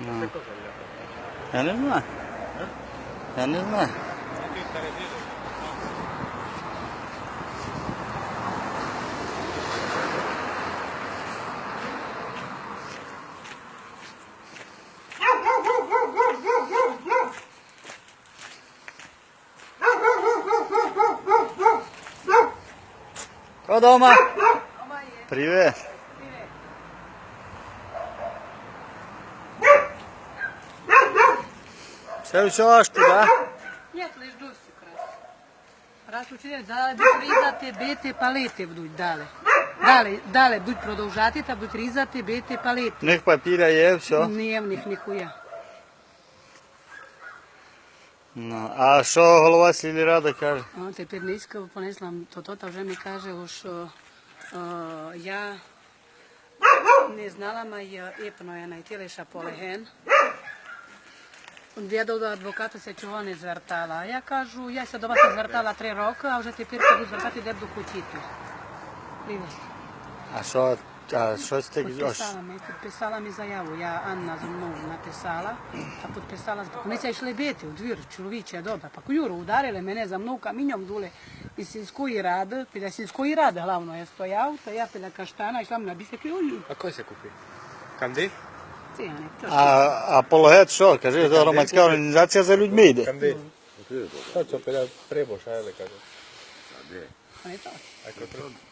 Ну. Я не знаю. Я не знаю. Кто дома? Привет. Все аж туди? Ні, лиш досі якраз. Раз дали будуть різати, бити, палити будуть далі. Далі, далі будуть продовжати та будуть різати, бити, палити. них папіря є, все. Ні, в них ніхуя. Ну, а що голова сільради каже? О, тепер низько понесла, то та вже ми каже, що е, я не знала, ма я іпно я найтіліша полеген. Я до адвоката се чого не звертала. Я кажу, я се до вас звертала три роки, а вже тепер буду звертати, де буду хотіти. Привіт. А що, а що ти Підписала ми, підписала ми заяву. Я Анна зі мною написала, а підписала. Вони це йшли бити у двір, чоловіче, добре. Па Юру ударили мене за мною камінням дули із сільської ради, біля сільської ради, головно, я стояв, то я біля каштана, йшла на бісеки, А кой се купи? Канди? То, А апологет що? Кажи, це громадська організація за людьми йде. Що це шайле каже. А не то. А?